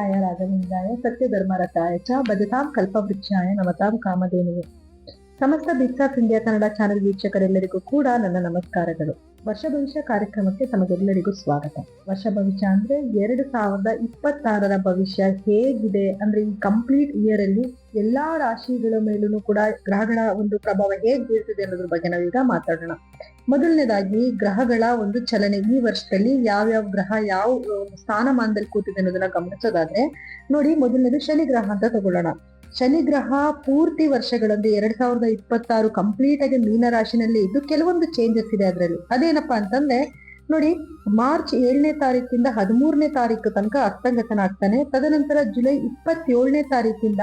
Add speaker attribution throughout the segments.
Speaker 1: ಸತ್ಯಧರ್ಮರತಾಯ ರಾಘವೇಂದ್ರಾಯ ಸತ್ಯಧರ್ಮರತಾಯ ಚ ಭಜತಾಂ ಕಲ್ಪವೃಕ್ಷಾಯ, ನಮತಾಂ ಕಾಮಧೇನುವೆ. ಸಮಸ್ತ bits of India Kannada channel ವೀಕ್ಷಕರೆಲ್ಲರಿಗೂ ಕೂಡ ನನ್ನ ನಮಸ್ಕಾರಗಳು. ವರ್ಷ ಭವಿಷ್ಯ ಕಾರ್ಯಕ್ರಮಕ್ಕೆ ತಮಗೆಲ್ಲರಿಗೂ ಸ್ವಾಗತ. ವರ್ಷ ಭವಿಷ್ಯ ಅಂದ್ರೆ ಎರಡು ಸಾವಿರದ ಇಪ್ಪತ್ತಾರರ ಭವಿಷ್ಯ ಹೇಗಿದೆ ಅಂದ್ರೆ ಈ ಕಂಪ್ಲೀಟ್ ಇಯರ್ ಅಲ್ಲಿ ಎಲ್ಲಾ ರಾಶಿಗಳ ಮೇಲೂ ಕೂಡ ಗ್ರಹಗಳ ಒಂದು ಪ್ರಭಾವ ಹೇಗ್ ಬೀರ್ತಿದೆ ಅನ್ನೋದ್ರ ಬಗ್ಗೆ ನಾವೀಗ ಮಾತಾಡೋಣ. ಮೊದಲನೇದಾಗಿ ಗ್ರಹಗಳ ಒಂದು ಚಲನೆ. ಈ ವರ್ಷದಲ್ಲಿ ಯಾವ್ಯಾವ ಗ್ರಹ ಯಾವ ಸ್ಥಾನಮಾನದಲ್ಲಿ ಕೂತಿದೆ ಅನ್ನೋದನ್ನ ಗಮನಿಸೋದಾದ್ರೆ, ನೋಡಿ ಮೊದಲನೇದು ಶನಿ ಗ್ರಹ ಅಂತ ತಗೊಳ್ಳೋಣ. ಶನಿ ಗ್ರಹ ಪೂರ್ತಿ ವರ್ಷಗಳಲ್ಲಿ ಎರಡ್ ಸಾವಿರದ ಇಪ್ಪತ್ತಾರು ಕಂಪ್ಲೀಟ್ ಆಗಿ ಮೀನ ರಾಶಿನಲ್ಲಿ ಇದ್ದು ಕೆಲವೊಂದು ಚೇಂಜಸ್ ಇದೆ ಅದರಲ್ಲಿ. ಅದೇನಪ್ಪಾ ಅಂತಂದ್ರೆ, ನೋಡಿ ಮಾರ್ಚ್ ಏಳನೇ ತಾರೀಕಿಂದ ಹದಿಮೂರನೇ ತಾರೀಕು ತನಕ ಅಸ್ತಂಗತನಾಗ್ತಾನೆ ತದನಂತರ ಜುಲೈ ಇಪ್ಪತ್ತೇಳನೇ ತಾರೀಕಿಂದ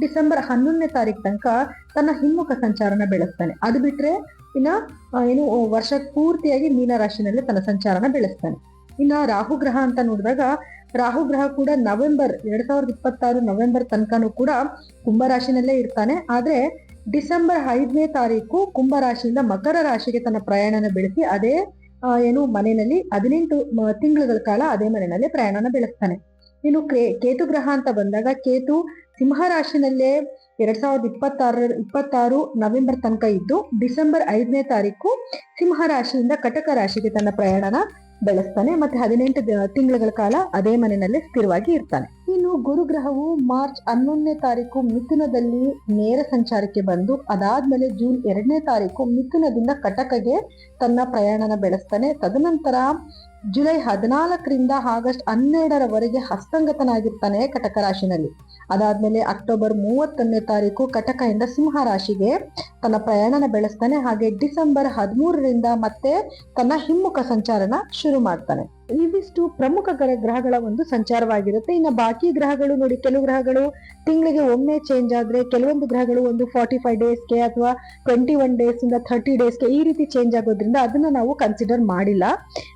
Speaker 1: ಡಿಸೆಂಬರ್ ಹನ್ನೊಂದನೇ ತಾರೀಕು ತನಕ ತನ್ನ ಹಿಮ್ಮುಖ ಸಂಚಾರನ ಬೆಳೆಸ್ತಾನೆ. ಅದು ಬಿಟ್ರೆ ಇನ್ನ ಏನು ವರ್ಷ ಪೂರ್ತಿಯಾಗಿ ಮೀನ ರಾಶಿನಲ್ಲಿ ತನ್ನ ಸಂಚಾರನ ಬೆಳೆಸ್ತಾನೆ. ಇನ್ನ ರಾಹು ಗ್ರಹ ಅಂತ ನೋಡಿದಾಗ, ರಾಹು ಗ್ರಹ ಕೂಡ ನವೆಂಬರ್, ಎರಡ್ ಸಾವಿರದ ಇಪ್ಪತ್ತಾರು ನವೆಂಬರ್ ತನಕನೂ ಕೂಡ ಕುಂಭರಾಶಿನಲ್ಲೇ ಇರ್ತಾನೆ. ಆದ್ರೆ, ಡಿಸೆಂಬರ್ ಐದನೇ ತಾರೀಕು ಕುಂಭ ರಾಶಿಯಿಂದ ಮಕರ ರಾಶಿಗೆ ತನ್ನ ಪ್ರಯಾಣನ ಬೆಳೆಸಿ, ಅದೇ ಏನು, ಮನೆಯಲ್ಲಿ ಹದಿನೆಂಟು ತಿಂಗಳುಗಳ ಕಾಲ ಅದೇ ಮನೆಯಲ್ಲಿ ಪ್ರಯಾಣನ ಬೆಳೆಸ್ತಾನೆ. ಇನ್ನು ಕೇತು ಗ್ರಹ ಅಂತ ಬಂದಾಗ, ಕೇತು ಸಿಂಹ ರಾಶಿನಲ್ಲೇ ಎರಡ್ ಸಾವಿರದ ಇಪ್ಪತ್ತಾರ ಇಪ್ಪತ್ತಾರು ನವೆಂಬರ್ ತನಕ ಇದ್ದು, ಡಿಸೆಂಬರ್ ಐದನೇ ತಾರೀಕು ಸಿಂಹ ರಾಶಿಯಿಂದ ಕಟಕ ರಾಶಿಗೆ ತನ್ನ ಪ್ರಯಾಣನ ಬೆಳೆಸ್ತಾನೆ. ಮತ್ತೆ ಹದಿನೆಂಟು ತಿಂಗಳ ಕಾಲ ಅದೇ ಮನೆಯಲ್ಲೇ ಸ್ಥಿರವಾಗಿ ಇರ್ತಾನೆ. ಇನ್ನು ಗುರು ಗ್ರಹವು ಮಾರ್ಚ್ ಹನ್ನೊಂದನೇ ತಾರೀಕು ಮಿಥುನದಲ್ಲಿ ನೇರ ಸಂಚಾರಕ್ಕೆ ಬಂದು, ಅದಾದ್ಮೇಲೆ ಜೂನ್ ಎರಡನೇ ತಾರೀಕು ಮಿಥುನದಿಂದ ಕಟಕಗೆ ತನ್ನ ಪ್ರಯಾಣನ ಬೆಳೆಸ್ತಾನೆ. ತದನಂತರ ಜುಲೈ ಹದಿನಾಲ್ಕರಿಂದ ಆಗಸ್ಟ್ ಹನ್ನೆರಡರವರೆಗೆ ಹಸ್ತಂಗತನಾಗಿರ್ತಾನೆ ಕಟಕ ರಾಶಿನಲ್ಲಿ. ಅದಾದ್ಮೇಲೆ ಅಕ್ಟೋಬರ್ ಮೂವತ್ತೊಂದನೇ ತಾರೀಕು ಕಟಕದಿಂದ ಸಿಂಹ ರಾಶಿಗೆ ತನ್ನ ಪ್ರಯಾಣನ ಬೆಳೆಸ್ತಾನೆ. ಹಾಗೆ ಡಿಸೆಂಬರ್ ಹದಿಮೂರರಿಂದ ಮತ್ತೆ ತನ್ನ ಹಿಮ್ಮುಖ ಸಂಚಾರನ ಶುರು ಮಾಡ್ತಾನೆ. ಇವಿಷ್ಟು ಪ್ರಮುಖ ಗ್ರಹ- ಗ್ರಹಗಳ ಒಂದು ಸಂಚಾರವಾಗಿರುತ್ತೆ. ಇನ್ನು ಬಾಕಿ ಗ್ರಹಗಳು ನೋಡಿ, ಕೆಲವು ಗ್ರಹಗಳು ತಿಂಗಳಿಗೆ ಒಮ್ಮೆ ಚೇಂಜ್ ಆದ್ರೆ ಕೆಲವೊಂದು ಗ್ರಹಗಳು ಒಂದು ಫಾರ್ಟಿ ಫೈವ್ ಡೇಸ್ಗೆ ಅಥವಾ ಟ್ವೆಂಟಿ ಒನ್ ಡೇಸ್ ಇಂದ ಥರ್ಟಿ ಡೇಸ್ಗೆ ಈ ರೀತಿ ಚೇಂಜ್ ಆಗೋದ್ರಿಂದ ಅದನ್ನ ನಾವು ಕನ್ಸಿಡರ್ ಮಾಡಿಲ್ಲ.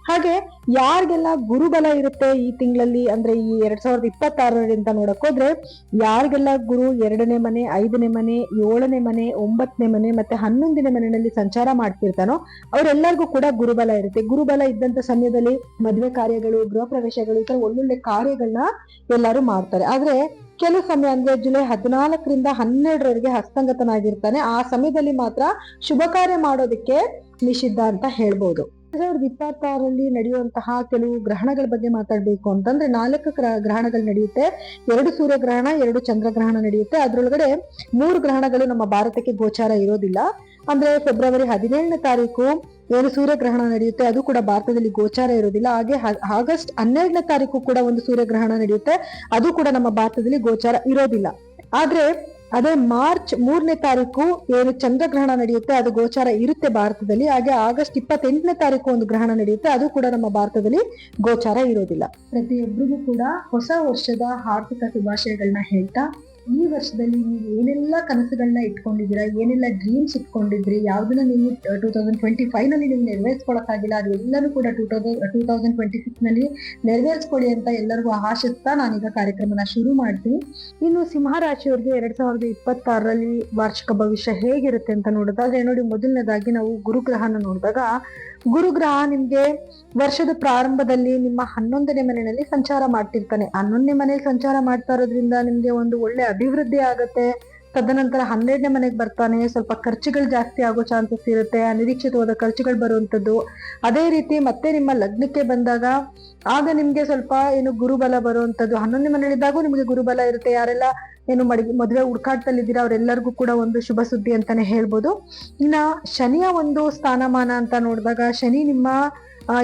Speaker 1: ಹಾಗೆ ಯಾರಿಗೆಲ್ಲ ಗುರುಬಲ ಇರುತ್ತೆ ಈ ತಿಂಗಳಲ್ಲಿ, ಅಂದ್ರೆ ಈ ಎರಡ್ ಸಾವಿರದ ಇಪ್ಪತ್ತಾರರಿಂದ ನೋಡಕ್ ಹೋದ್ರೆ, ಯಾರಿಗೆಲ್ಲ ಗುರು ಎರಡನೇ ಮನೆ, ಐದನೇ ಮನೆ, ಏಳನೇ ಮನೆ, ಒಂಬತ್ತನೇ ಮನೆ ಮತ್ತೆ ಹನ್ನೊಂದನೇ ಮನೆಯಲ್ಲಿ ಸಂಚಾರ ಮಾಡ್ತಿರ್ತಾನೋ, ಅವರೆಲ್ಲರಿಗೂ ಕೂಡ ಗುರುಬಲ ಇರುತ್ತೆ. ಗುರುಬಲ ಇದ್ದಂತ ಸಮಯದಲ್ಲಿ ಮದುವೆ ಕಾರ್ಯಗಳು, ಗೃಹ ಪ್ರವೇಶಗಳು, ಈ ಒಳ್ಳೊಳ್ಳೆ ಕಾರ್ಯಗಳನ್ನ ಎಲ್ಲರೂ ಮಾಡ್ತಾರೆ. ಆದ್ರೆ ಕೆಲವು ಸಮಯ ಅಂದ್ರೆ ಜುಲೈ ಹದಿನಾಲ್ಕರಿಂದ ಹನ್ನೆರಡರವರೆಗೆ ಹಸ್ತಂಗತನಾಗಿರ್ತಾನೆ. ಆ ಸಮಯದಲ್ಲಿ ಮಾತ್ರ ಶುಭ ಕಾರ್ಯ ಮಾಡೋದಕ್ಕೆ ನಿಷಿದ್ಧ ಅಂತ ಹೇಳ್ಬೋದು. ಸಾವಿರದ ಇಪ್ಪತ್ತಾರರಲ್ಲಿ ನಡೆಯುವಂತಹ ಕೆಲವು ಗ್ರಹಣಗಳ ಬಗ್ಗೆ ಮಾತಾಡಬೇಕು ಅಂತಂದ್ರೆ ನಾಲ್ಕು ಗ್ರಹ ಗ್ರಹಣಗಳು ನಡೆಯುತ್ತೆ. ಎರಡು ಸೂರ್ಯಗ್ರಹಣ, ಎರಡು ಚಂದ್ರಗ್ರಹಣ ನಡೆಯುತ್ತೆ. ಅದರೊಳಗಡೆ ಮೂರು ಗ್ರಹಣಗಳು ನಮ್ಮ ಭಾರತಕ್ಕೆ ಗೋಚಾರ ಇರೋದಿಲ್ಲ. ಅಂದ್ರೆ ಫೆಬ್ರವರಿ ಹದಿನೇಳನೇ ತಾರೀಕು ಏನು ಸೂರ್ಯಗ್ರಹಣ ನಡೆಯುತ್ತೆ, ಅದು ಕೂಡ ಭಾರತದಲ್ಲಿ ಗೋಚಾರ ಇರೋದಿಲ್ಲ. ಹಾಗೆ ಆಗಸ್ಟ್ ಹನ್ನೆರಡನೇ ತಾರೀಕು ಕೂಡ ಒಂದು ಸೂರ್ಯಗ್ರಹಣ ನಡೆಯುತ್ತೆ. ಅದು ಕೂಡ ನಮ್ಮ ಭಾರತದಲ್ಲಿ ಗೋಚಾರ ಇರೋದಿಲ್ಲ. ಆದ್ರೆ ಅದೇ ಮಾರ್ಚ್ ಮೂರನೇ ತಾರೀಕು ಏನು ಚಂದ್ರಗ್ರಹಣ ನಡೆಯುತ್ತೆ, ಅದು ಗೋಚಾರ ಇರುತ್ತೆ ಭಾರತದಲ್ಲಿ. ಹಾಗೆ ಆಗಸ್ಟ್ ಇಪ್ಪತ್ತೆಂಟನೇ ತಾರೀಕು ಒಂದು ಗ್ರಹಣ ನಡೆಯುತ್ತೆ, ಅದು ಕೂಡ ನಮ್ಮ ಭಾರತದಲ್ಲಿ ಗೋಚಾರ ಇರೋದಿಲ್ಲ. ಪ್ರತಿಯೊಬ್ಬರಿಗೂ ಕೂಡ ಹೊಸ ವರ್ಷದ ಆರ್ಥಿಕ ಶುಭಾಶಯಗಳನ್ನ ಹೇಳ್ತಾ ಈ ವರ್ಷದಲ್ಲಿ ನೀವು ಏನೆಲ್ಲ ಕನಸುಗಳನ್ನ ಇಟ್ಕೊಂಡಿದ್ದೀರಾ? ಏನೆಲ್ಲ ಡ್ರೀಮ್ಸ್ ಇಟ್ಕೊಂಡಿದ್ರಿ? ಯಾವ್ದನ್ನ ನೀವು ಟೂ ತೌಸಂಡ್ ಟ್ವೆಂಟಿ ಫೈವ್ನಲ್ಲಿ ನೀವು ನೆರವೇರಿಸ್ಕೊಳಕ್ಕಾಗಿಲ್ಲ ಅದು ಎಲ್ಲರೂ ಕೂಡ two thousand two thousand twenty ಸಿಕ್ಸ್ನಲ್ಲಿ ನೆರವೇರಿಸ್ಕೊಳ್ಳಿ ಅಂತ ಎಲ್ಲರಿಗೂ ಆಶಿಸ್ತಾ ನಾನೀಗ ಕಾರ್ಯಕ್ರಮನ ಶುರು ಮಾಡ್ತೀನಿ. ಇನ್ನು ಸಿಂಹರಾಶಿಯವ್ರಿಗೆ ಎರಡ್ ಸಾವಿರದ ಇಪ್ಪತ್ತಾರರಲ್ಲಿ ವಾರ್ಷಿಕ ಭವಿಷ್ಯ ಹೇಗಿರುತ್ತೆ ಅಂತ ನೋಡಿದಾಗ, ನೋಡಿ, ಮೊದಲನೇದಾಗಿ ನಾವು ಗುರುಗ್ರಹನ ನೋಡಿದಾಗ ಗುರುಗ್ರಹ ನಿಮ್ಗೆ ವರ್ಷದ ಪ್ರಾರಂಭದಲ್ಲಿ ನಿಮ್ಮ ಹನ್ನೊಂದನೇ ಮನೆಯಲ್ಲಿ ಸಂಚಾರ ಮಾಡ್ತಿರ್ತಾನೆ. ಹನ್ನೊಂದನೇ ಮನೆಯಲ್ಲಿ ಸಂಚಾರ ಮಾಡ್ತಾ ಇರೋದ್ರಿಂದ ನಿಮ್ಗೆ ಒಂದು ಒಳ್ಳೆ ಅಭಿವೃದ್ಧಿ ಆಗತ್ತೆ. ತದನಂತರ ಹನ್ನೆರಡನೇ ಮನೆಗೆ ಬರ್ತಾನೆ. ಸ್ವಲ್ಪ ಖರ್ಚುಗಳು ಜಾಸ್ತಿ ಆಗೋ ಚಾನ್ಸಸ್ ಇರುತ್ತೆ. ಅನಿರೀಕ್ಷಿತವಾದ ಖರ್ಚುಗಳು ಬರುವಂಥದ್ದು. ಅದೇ ರೀತಿ ಮತ್ತೆ ನಿಮ್ಮ ಲಗ್ನಕ್ಕೆ ಬಂದಾಗ ಆಗ ನಿಮ್ಗೆ ಸ್ವಲ್ಪ ಏನು ಗುರುಬಲ ಬರುವಂಥದ್ದು. ಹನ್ನೊಂದನೇ ಮನೆಯಲ್ಲಿದ್ದಾಗೂ ನಿಮಗೆ ಗುರುಬಲ ಇರುತ್ತೆ. ಯಾರೆಲ್ಲ ಏನು ಮಡಿ, ಮದುವೆ ಹುಡ್ಕಾಟದಲ್ಲಿದ್ದೀರಾ ಅವರೆಲ್ಲರಿಗೂ ಕೂಡ ಒಂದು ಶುಭ ಸುದ್ದಿ ಅಂತಾನೆ ಹೇಳ್ಬೋದು. ಇನ್ನ ಶನಿಯ ಒಂದು ಸ್ಥಾನಮಾನ ಅಂತ ನೋಡಿದಾಗ ಶನಿ ನಿಮ್ಮ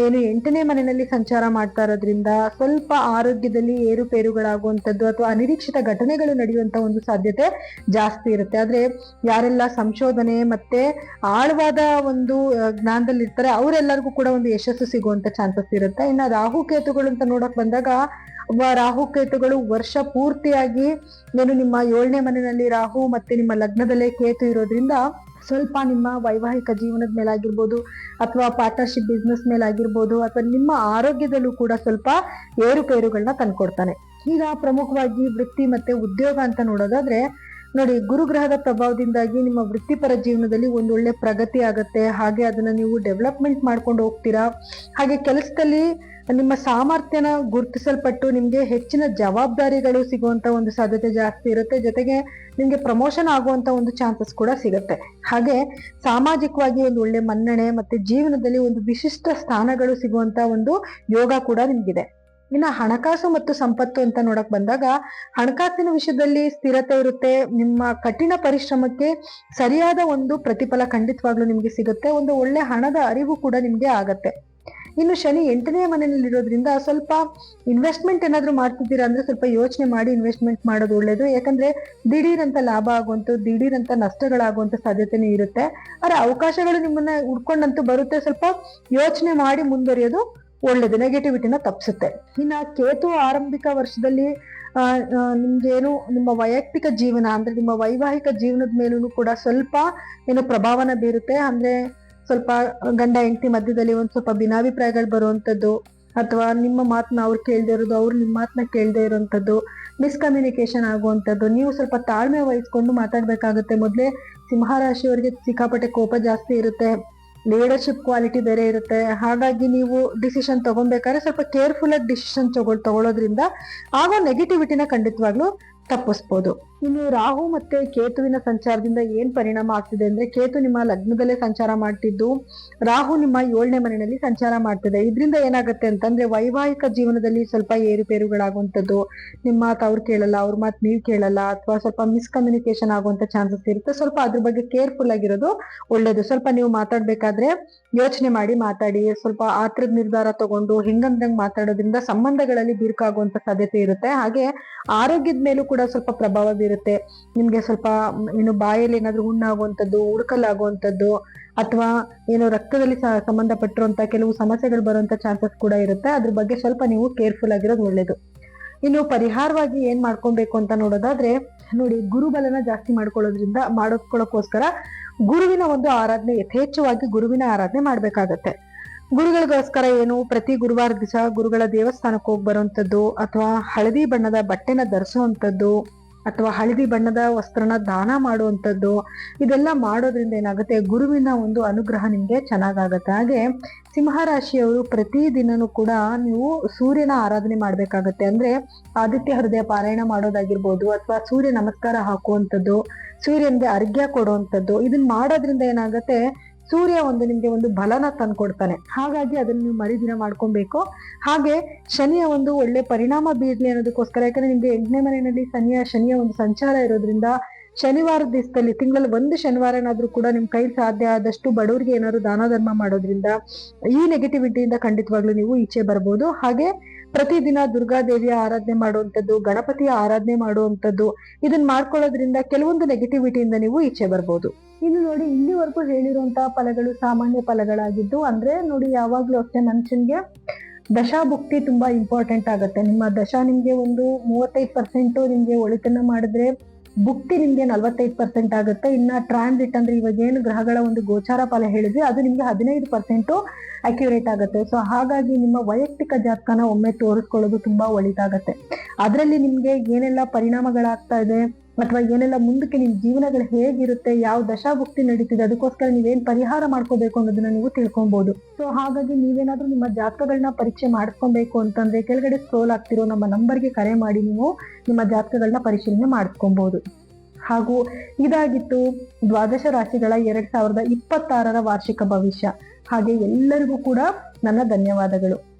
Speaker 1: ಏನು ಎಂಟನೇ ಮನೆಯಲ್ಲಿ ಸಂಚಾರ ಮಾಡ್ತಾ ಇರೋದ್ರಿಂದ ಸ್ವಲ್ಪ ಆರೋಗ್ಯದಲ್ಲಿ ಏರುಪೇರುಗಳಾಗುವಂಥದ್ದು ಅಥವಾ ಅನಿರೀಕ್ಷಿತ ಘಟನೆಗಳು ನಡೆಯುವಂತ ಒಂದು ಸಾಧ್ಯತೆ ಜಾಸ್ತಿ ಇರುತ್ತೆ. ಆದ್ರೆ ಯಾರೆಲ್ಲ ಸಂಶೋಧನೆ ಮತ್ತೆ ಆಳವಾದ ಒಂದು ಜ್ಞಾನದಲ್ಲಿ ಜ್ಞಾನದಲ್ಲಿರ್ತಾರೆ, ಅವರೆಲ್ಲರಿಗೂ ಕೂಡ ಒಂದು ಯಶಸ್ಸು ಸಿಗುವಂತ ಚಾನ್ಸಸ್ ಇರುತ್ತೆ. ಇನ್ನ ರಾಹುಕೇತುಗಳು ಅಂತ ನೋಡಕ್ ಬಂದಾಗ ರಾಹು ಕೇತುಗಳು ವರ್ಷ ಪೂರ್ತಿಯಾಗಿ ಏನು ನಿಮ್ಮ ಏಳನೇ ಮನೆಯಲ್ಲಿ ರಾಹು ಮತ್ತೆ ನಿಮ್ಮ ಲಗ್ನದಲ್ಲೇ ಕೇತು ಇರೋದ್ರಿಂದ ಸ್ವಲ್ಪ ನಿಮ್ಮ ವೈವಾಹಿಕ ಜೀವನದ ಮೇಲಾಗಿರ್ಬೋದು ಅಥವಾ ಪಾರ್ಟ್ನರ್ಶಿಪ್ ಬಿಸ್ನೆಸ್ ಮೇಲಾಗಿರ್ಬೋದು ಅಥವಾ ನಿಮ್ಮ ಆರೋಗ್ಯದಲ್ಲೂ ಕೂಡ ಸ್ವಲ್ಪ ಏರುಪೇರುಗಳನ್ನ ತಂದ್ಕೊಡ್ತಾನೆ. ಈಗ ಪ್ರಮುಖವಾಗಿ ವೃತ್ತಿ ಮತ್ತೆ ಉದ್ಯೋಗ ಅಂತ ನೋಡೋದಾದ್ರೆ ನೋಡಿ ಗುರುಗ್ರಹದ ಪ್ರಭಾವದಿಂದಾಗಿ ನಿಮ್ಮ ವೃತ್ತಿಪರ ಜೀವನದಲ್ಲಿ ಒಂದು ಒಳ್ಳೆ ಪ್ರಗತಿ ಆಗುತ್ತೆ. ಹಾಗೆ ಅದನ್ನ ನೀವು ಡೆವಲಪ್ಮೆಂಟ್ ಮಾಡ್ಕೊಂಡು ಹೋಗ್ತೀರಾ. ಹಾಗೆ ಕೆಲಸದಲ್ಲಿ ನಿಮ್ಮ ಸಾಮರ್ಥ್ಯನ ಗುರುತಿಸಲ್ಪಟ್ಟು ನಿಮಗೆ ಹೆಚ್ಚಿನ ಜವಾಬ್ದಾರಿಗಳು ಸಿಗುವಂತ ಒಂದು ಸಾಧ್ಯತೆ ಜಾಸ್ತಿ ಇರುತ್ತೆ. ಜೊತೆಗೆ ನಿಮಗೆ ಪ್ರಮೋಷನ್ ಆಗುವಂತ ಒಂದು ಚಾನ್ಸಸ್ ಕೂಡ ಸಿಗುತ್ತೆ. ಹಾಗೆ ಸಾಮಾಜಿಕವಾಗಿ ಒಂದು ಒಳ್ಳೆ ಮನ್ನಣೆ ಮತ್ತೆ ಜೀವನದಲ್ಲಿ ಒಂದು ವಿಶಿಷ್ಟ ಸ್ಥಾನಗಳು ಸಿಗುವಂತ ಒಂದು ಯೋಗ ಕೂಡ ನಿಮ್ಗಿದೆ. ಇನ್ನ ಹಣಕಾಸು ಮತ್ತು ಸಂಪತ್ತು ಅಂತ ನೋಡಕ್ ಬಂದಾಗ ಹಣಕಾಸಿನ ವಿಷಯದಲ್ಲಿ ಸ್ಥಿರತೆ ಇರುತ್ತೆ. ನಿಮ್ಮ ಕಠಿಣ ಪರಿಶ್ರಮಕ್ಕೆ ಸರಿಯಾದ ಒಂದು ಪ್ರತಿಫಲ ಖಂಡಿತವಾಗ್ಲೂ ನಿಮ್ಗೆ ಸಿಗುತ್ತೆ. ಒಂದು ಒಳ್ಳೆ ಹಣದ ಅರಿವು ಕೂಡ ನಿಮ್ಗೆ ಆಗತ್ತೆ. ಇನ್ನು ಶನಿ ಎಂಟನೇ ಮನೆಯಲ್ಲಿ ಇರೋದ್ರಿಂದ ಸ್ವಲ್ಪ ಇನ್ವೆಸ್ಟ್ಮೆಂಟ್ ಏನಾದ್ರು ಮಾಡ್ತಿದ್ದೀರಾ ಅಂದ್ರೆ ಸ್ವಲ್ಪ ಯೋಚನೆ ಮಾಡಿ ಇನ್ವೆಸ್ಟ್ಮೆಂಟ್ ಮಾಡೋದು ಒಳ್ಳೇದು. ಯಾಕಂದ್ರೆ ದಿಢೀರಂತ ಲಾಭ ಆಗುವಂತ ದಿಢೀರಂತ ನಷ್ಟಗಳಾಗುವಂತ ಸಾಧ್ಯತೆನೇ ಇರುತ್ತೆ. ಆದ್ರೆ ಅವಕಾಶಗಳು ನಿಮ್ಮನ್ನ ಹುಡ್ಕೊಂಡಂತೂ ಬರುತ್ತೆ. ಸ್ವಲ್ಪ ಯೋಚನೆ ಮಾಡಿ ಮುಂದುವರಿಯೋದು ಒಳ್ಳೇದು. ನೆಗೆಟಿವಿಟಿನ ತಪ್ಪಿಸುತ್ತೆ. ಇನ್ನ ಕೇತು ಆರಂಭಿಕ ವರ್ಷದಲ್ಲಿ ನಿಮ್ಗೇನು ನಿಮ್ಮ ವೈಯಕ್ತಿಕ ಜೀವನ ಅಂದ್ರೆ ನಿಮ್ಮ ವೈವಾಹಿಕ ಜೀವನದ ಮೇಲೂ ಕೂಡ ಸ್ವಲ್ಪ ಏನು ಪ್ರಭಾವನ ಬೀರುತ್ತೆ. ಅಂದ್ರೆ ಸ್ವಲ್ಪ ಗಂಡ ಹೆಂಡತಿ ಮಧ್ಯದಲ್ಲಿ ಒಂದು ಸ್ವಲ್ಪ ಭಿನ್ನಾಭಿಪ್ರಾಯಗಳು ಬರುವಂಥದ್ದು ಅಥವಾ ನಿಮ್ಮ ಮಾತನ್ನ ಅವ್ರು ಕೇಳದೆ ಇರೋದು, ಅವ್ರು ನಿಮ್ಮ ಮಾತನ್ನ ಕೇಳದೆ ಇರುವಂತದ್ದು ಮಿಸ್ಕಮ್ಯುನಿಕೇಶನ್ ಆಗುವಂಥದ್ದು, ನೀವು ಸ್ವಲ್ಪ ತಾಳ್ಮೆ ವಹಿಸ್ಕೊಂಡು ಮಾತಾಡಬೇಕಾಗುತ್ತೆ. ಮೊದಲೇ ಸಿಂಹರಾಶಿಯವರಿಗೆ ಸಿಕ್ಕಾಪಟ್ಟೆ ಕೋಪ ಜಾಸ್ತಿ ಇರುತ್ತೆ ಲೀಡರ್ಶಿಪ್ ಕ್ವಾಲಿಟಿ ಬೇರೆ ಇರುತ್ತೆ. ಹಾಗಾಗಿ ನೀವು ಡಿಸಿಷನ್ ತಗೊಬೇಕಾದ್ರೆ ಸ್ವಲ್ಪ ಕೇರ್ಫುಲ್ ಆಗಿ ಡಿಸಿಷನ್ ತಗೊಳ್ ತಗೊಳ್ಳೋದ್ರಿಂದ ಆಗೋ ನೆಗೆಟಿವಿಟಿನ ಖಂಡಿತವಾಗ್ಲೂ ತಪ್ಪಿಸ್ಬೋದು. ಇನ್ನು ರಾಹು ಮತ್ತೆ ಕೇತುವಿನ ಸಂಚಾರದಿಂದ ಏನ್ ಪರಿಣಾಮ ಆಗ್ತಿದೆ ಅಂದ್ರೆ ಕೇತು ನಿಮ್ಮ ಲಗ್ನದಲ್ಲೇ ಸಂಚಾರ ಮಾಡ್ತಿದ್ದು, ರಾಹು ನಿಮ್ಮ ಏಳನೇ ಮನೆಯಲ್ಲಿ ಸಂಚಾರ ಮಾಡ್ತಿದೆ. ಇದರಿಂದ ಏನಾಗುತ್ತೆ ಅಂತಂದ್ರೆ ವೈವಾಹಿಕ ಜೀವನದಲ್ಲಿ ಸ್ವಲ್ಪ ಏರುಪೇರುಗಳಾಗುವಂಥದ್ದು. ನಿಮ್ಮ ಮಾತು ಅವ್ರು ಕೇಳಲ್ಲ, ಅವ್ರ ಮಾತು ನೀವು ಕೇಳಲ್ಲ, ಅಥವಾ ಸ್ವಲ್ಪ ಮಿಸ್ಕಮ್ಯುನಿಕೇಶನ್ ಆಗುವಂತ ಚಾನ್ಸಸ್ ಇರುತ್ತೆ. ಸ್ವಲ್ಪ ಅದ್ರ ಬಗ್ಗೆ ಕೇರ್ಫುಲ್ ಆಗಿರೋದು ಒಳ್ಳೇದು. ಸ್ವಲ್ಪ ನೀವು ಮಾತಾಡ್ಬೇಕಾದ್ರೆ ಯೋಚನೆ ಮಾಡಿ ಮಾತಾಡಿ, ಸ್ವಲ್ಪ ಆತ್ರದ ನಿರ್ಧಾರ ತಗೊಂಡು ಹಿಂಗಂದಂಗೆ ಮಾತಾಡೋದ್ರಿಂದ ಸಂಬಂಧಗಳಲ್ಲಿ ಬಿರುಕಾಗುವಂತ ಸಾಧ್ಯತೆ ಇರುತ್ತೆ. ಹಾಗೆ ಆರೋಗ್ಯದ ಮೇಲೂ ಕೂಡ ಸ್ವಲ್ಪ ಪ್ರಭಾವ ಬೀರುತ್ತೆ ನಿಮ್ಗೆ ಸ್ವಲ್ಪ ಏನು ಬಾಯಲ್ಲಿ ಏನಾದ್ರೂ ಹುಣ್ಣಾಗುವಂಥದ್ದು ಉಳ್ಕಲಾಗುವಂಥದ್ದು ಅಥವಾ ಏನು ರಕ್ತದಲ್ಲಿ ಸಂಬಂಧಪಟ್ಟಿರುವಂತ ಕೆಲವು ಸಮಸ್ಯೆಗಳು ಬರುವಂತ ಚಾನ್ಸಸ್ ಕೂಡ ಇರುತ್ತೆ. ಅದ್ರ ಬಗ್ಗೆ ಸ್ವಲ್ಪ ನೀವು ಕೇರ್ಫುಲ್ ಆಗಿರೋದು ಒಳ್ಳೇದು. ಇನ್ನು ಪರಿಹಾರವಾಗಿ ಏನ್ ಮಾಡ್ಕೊಬೇಕು ಅಂತ ನೋಡೋದಾದ್ರೆ, ನೋಡಿ ಗುರುಬಲನ ಜಾಸ್ತಿ ಮಾಡ್ಕೊಳ್ಳೋದ್ರಿಂದ, ಮಾಡ್ಕೊಳ್ಳೋಕ್ಕೋಸ್ಕರ ಗುರುವಿನ ಒಂದು ಆರಾಧನೆ, ಯಥೇಚ್ಛವಾಗಿ ಗುರುವಿನ ಆರಾಧನೆ ಮಾಡ್ಬೇಕಾಗತ್ತೆ. ಗುರುಗಳಿಗೋಸ್ಕರ ಏನು, ಪ್ರತಿ ಗುರುವಾರ ದಿವಸ ಗುರುಗಳ ದೇವಸ್ಥಾನಕ್ಕೆ ಹೋಗಿ ಬರುವಂತದ್ದು ಅಥವಾ ಹಳದಿ ಬಣ್ಣದ ಬಟ್ಟೆನ ಧರಿಸುವಂತದ್ದು ಅಥವಾ ಹಳದಿ ಬಣ್ಣದ ವಸ್ತ್ರನ ದಾನ ಮಾಡುವಂಥದ್ದು, ಇದೆಲ್ಲ ಮಾಡೋದ್ರಿಂದ ಏನಾಗುತ್ತೆ? ಗುರುವಿನ ಒಂದು ಅನುಗ್ರಹ ನಿಮಗೆ ಚೆನ್ನಾಗಾಗತ್ತೆ. ಹಾಗೆ ಸಿಂಹರಾಶಿಯವರು ಪ್ರತಿ ದಿನನೂ ಕೂಡ ನೀವು ಸೂರ್ಯನ ಆರಾಧನೆ ಮಾಡಬೇಕಾಗತ್ತೆ. ಅಂದ್ರೆ ಆದಿತ್ಯ ಹೃದಯ ಪಾರಾಯಣ ಮಾಡೋದಾಗಿರ್ಬೋದು, ಅಥವಾ ಸೂರ್ಯ ನಮಸ್ಕಾರ ಹಾಕುವಂಥದ್ದು, ಸೂರ್ಯನಿಗೆ ಅರ್ಘ್ಯ ಕೊಡುವಂಥದ್ದು ಇದನ್ನ ಮಾಡೋದ್ರಿಂದ ಏನಾಗುತ್ತೆ? ಸೂರ್ಯ ಒಂದು ನಿಮಗೆ ಒಂದು ಬಲನ ತಂದ್ಕೊಡ್ತಾನೆ. ಹಾಗಾಗಿ ಅದನ್ನ ನೀವು ಮರಿದಿನ ಮಾಡ್ಕೊಬೇಕು. ಹಾಗೆ ಶನಿಯ ಒಂದು ಒಳ್ಳೆ ಪರಿಣಾಮ ಬೀರ್ಲಿ ಅನ್ನೋದಕ್ಕೋಸ್ಕರ, ಯಾಕಂದ್ರೆ ನಿಮ್ಗೆ ಎಂಟನೇ ಮನೆಯಲ್ಲಿ ಶನಿಯ ಶನಿಯ ಒಂದು ಸಂಚಾರ ಇರೋದ್ರಿಂದ ಶನಿವಾರ ದಿವಸದಲ್ಲಿ, ತಿಂಗಳಲ್ಲಿ ಒಂದು ಶನಿವಾರನಾದ್ರೂ ಕೂಡ ನಿಮ್ ಕೈ ಸಾಧ್ಯ ಆದಷ್ಟು ಬಡವರಿಗೆ ಏನಾದ್ರು ದಾನ ಧರ್ಮ ಮಾಡೋದ್ರಿಂದ ಈ ನೆಗೆಟಿವಿಟಿಯಿಂದ ಖಂಡಿತವಾಗ್ಲೂ ನೀವು ಈಚೆ ಬರ್ಬೋದು. ಹಾಗೆ ಪ್ರತಿದಿನ ದುರ್ಗಾದೇವಿಯ ಆರಾಧನೆ ಮಾಡುವಂಥದ್ದು, ಗಣಪತಿಯ ಆರಾಧನೆ ಮಾಡುವಂಥದ್ದು ಇದನ್ನ ಮಾಡ್ಕೊಳ್ಳೋದ್ರಿಂದ ಕೆಲವೊಂದು ನೆಗೆಟಿವಿಟಿಯಿಂದ ನೀವು ಈಚೆ ಬರ್ಬೋದು. ಇನ್ನು ನೋಡಿ, ಇಲ್ಲಿವರೆಗೂ ಹೇಳಿರುವಂತಹ ಫಲಗಳು ಸಾಮಾನ್ಯ ಫಲಗಳಾಗಿದ್ದು, ಅಂದ್ರೆ ನೋಡಿ, ಯಾವಾಗ್ಲೂ ಅಷ್ಟೇ ಮನುಷ್ಯನ್ಗೆ ದಶಾಭುಕ್ತಿ ತುಂಬಾ ಇಂಪಾರ್ಟೆಂಟ್ ಆಗುತ್ತೆ. ನಿಮ್ಮ ದಶಾ ನಿಮ್ಗೆ ಒಂದು ಮೂವತ್ತೈದು ಪರ್ಸೆಂಟ್ ನಿಮ್ಗೆ ಒಳಿತನ್ನ ಮಾಡಿದ್ರೆ ಭುಕ್ತಿ ನಿಮ್ಗೆ ನಲ್ವತ್ತೈದು ಪರ್ಸೆಂಟ್ ಆಗುತ್ತೆ. ಇನ್ನ ಟ್ರಾನ್ಸಿಟ್ ಅಂದ್ರೆ ಇವಾಗ ಏನು ಗ್ರಹಗಳ ಒಂದು ಗೋಚಾರ ಫಲ ಹೇಳಿದ್ವಿ ಅದು ನಿಮ್ಗೆ ಹದಿನೈದು ಪರ್ಸೆಂಟ್ ಅಕ್ಯುರೇಟ್ ಆಗುತ್ತೆ. ಸೊ ಹಾಗಾಗಿ ನಿಮ್ಮ ವೈಯಕ್ತಿಕ ಜಾತಕನ ಒಮ್ಮೆ ತೋರಿಸ್ಕೊಳ್ಳೋದು ತುಂಬಾ ಒಳಿತಾಗತ್ತೆ. ಅದರಲ್ಲಿ ನಿಮ್ಗೆ ಏನೆಲ್ಲ ಪರಿಣಾಮಗಳಾಗ್ತಾ ಇದೆ? ಅಥವಾ ಏನೆಲ್ಲ ಮುಂದಕ್ಕೆ ನಿಮ್ ಜೀವನಗಳು ಹೇಗಿರುತ್ತೆ, ಯಾವ ದಶಾಭುಕ್ತಿ ನಡೀತಿದೆ, ಅದಕ್ಕೋಸ್ಕರ ನೀವೇನ್ ಪರಿಹಾರ ಮಾಡ್ಕೋಬೇಕು ಅನ್ನೋದನ್ನ ನೀವು ತಿಳ್ಕೊಬಹುದು ಸೊ ಹಾಗಾಗಿ ನೀವೇನಾದ್ರೂ ನಿಮ್ಮ ಜಾತಕಗಳನ್ನ ಪರೀಕ್ಷೆ ಮಾಡ್ಕೊಬೇಕು ಅಂತಂದ್ರೆ ಕೆಳಗಡೆ ಸ್ಕ್ರೋಲ್ ಆಗ್ತಿರೋ ನಮ್ಮ ನಂಬರ್ಗೆ ಕರೆ ಮಾಡಿ ನೀವು ನಿಮ್ಮ ಜಾತಕಗಳನ್ನ ಪರಿಶೀಲನೆ ಮಾಡಿಸ್ಕೊಬಹುದು ಹಾಗೂ ಇದಾಗಿತ್ತು ದ್ವಾದಶ ರಾಶಿಗಳ ಎರಡ್ ಸಾವಿರದ ಇಪ್ಪತ್ತಾರರ ವಾರ್ಷಿಕ ಭವಿಷ್ಯ. ಹಾಗೆ ಎಲ್ಲರಿಗೂ ಕೂಡ ನನ್ನ ಧನ್ಯವಾದಗಳು.